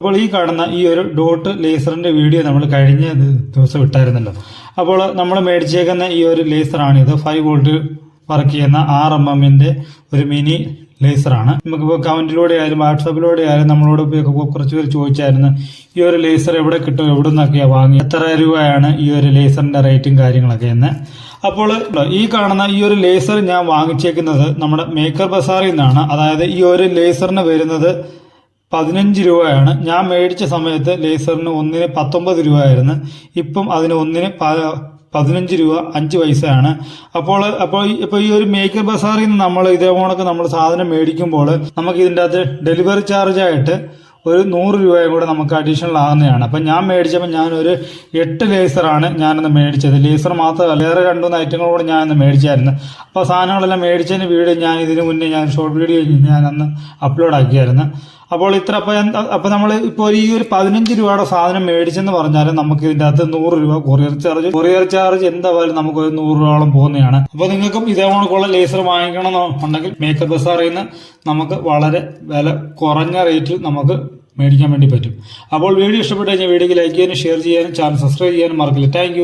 അപ്പോൾ ഈ കാണുന്ന ഈ ഒരു ഡോട്ട് ലേസറിന്റെ വീഡിയോ നമ്മൾ കഴിഞ്ഞ ദിവസം ഇട്ടായിരുന്നല്ലോ. അപ്പോൾ നമ്മൾ മേടിച്ചേക്കുന്ന ഈ ഒരു ലേസറാണിത്. ഫൈവ് വോൾട്ട് വർക്ക് ചെയ്യുന്ന ആർ എം എമ്മിന്റെ ഒരു മിനി ലേസറാണ്. നമുക്കിപ്പോൾ കമന്റിലൂടെ ആയാലും വാട്സാപ്പിലൂടെ ആയാലും നമ്മളോട് കുറച്ച് പേര് ചോദിച്ചായിരുന്നു ഈ ഒരു ലേസർ എവിടെ കിട്ടും? എവിടെ നിന്നൊക്കെയാണ് വാങ്ങി എത്ര രൂപയാണ് ഈ ഒരു ലേസറിന്റെ റേറ്റും കാര്യങ്ങളൊക്കെ എന്ന്. അപ്പോൾ ഈ കാണുന്ന ഈ ഒരു ലേസർ ഞാൻ വാങ്ങിച്ചേക്കുന്നത് നമ്മുടെ മേക്കർ ബസാറിൽ നിന്നാണ്. അതായത് ഈ ഒരു ലേസറിന് വരുന്നത് പതിനഞ്ച് രൂപയാണ്. ഞാൻ മേടിച്ച സമയത്ത് ലേസറിന് ഒന്നിന് പത്തൊമ്പത് രൂപയായിരുന്നു. ഇപ്പം അതിന് ഒന്നിന് പതിനഞ്ച് രൂപ അഞ്ച് പൈസയാണ്. അപ്പോൾ അപ്പോൾ ഇപ്പോൾ ഈ ഒരു മേക്കർ ബസാറിൽ നിന്ന് നമ്മൾ ഇതേ നമ്മൾ സാധനം മേടിക്കുമ്പോൾ നമുക്ക് ഇതിന്റെ അകത്ത് ഡെലിവറി ചാർജായിട്ട് ഒരു നൂറ് രൂപയും കൂടെ നമുക്ക് അഡീഷണൽ ആകുന്നതാണ് അപ്പം ഞാൻ മേടിച്ചപ്പോൾ ഞാനൊരു എട്ട് ലേസറാണ് ഞാനന്ന് മേടിച്ചത്. ലേസർ മാത്രമല്ല വേറെ രണ്ടു മൂന്ന് ഐറ്റങ്ങൾ കൂടെ ഞാനന്ന് മേടിച്ചായിരുന്നു. അപ്പോൾ സാധനങ്ങളെല്ലാം മേടിച്ചതിന് വീഡിയോ ഞാൻ ഇതിന് മുന്നേ ഞാൻ ഷോർട്ട് വീഡിയോ ഞാൻ അന്ന് അപ്ലോഡ് ആക്കിയായിരുന്നു അപ്പോൾ ഇത്ര അപ്പോൾ അപ്പോൾ നമ്മൾ ഇപ്പോൾ ഈ ഒരു പതിനഞ്ച് രൂപയുടെ സാധനം മേടിച്ചെന്ന് പറഞ്ഞാൽ നമുക്ക് ഇതിന്റെ അകത്ത് നൂറ് രൂപ കൊറിയർ ചാർജ് കൊറിയർ ചാർജ് എന്തായാലും നമുക്ക് ഒരു നൂറ് രൂപയോളം പോകുന്നതാണ്. അപ്പോൾ നിങ്ങൾക്കും ഇതേ കണക്കുള്ള ലേസർ വാങ്ങിക്കണമെന്നുണ്ടെങ്കിൽ മേക്കപ്പ് ബസാറിൽ നിന്ന് നമുക്ക് വളരെ വില കുറഞ്ഞ റേറ്റിൽ നമുക്ക് മേടിക്കാൻ വേണ്ടി പറ്റും. അപ്പോൾ വീഡിയോ ഇഷ്ടപ്പെട്ടു കഴിഞ്ഞാൽ വീഡിയോക്ക് ലൈക്ക് ചെയ്യാനും ഷെയർ ചെയ്യാനും ചാനൽ സബ്സ്ക്രൈബ് ചെയ്യാനും മറക്കില്ല. താങ്ക്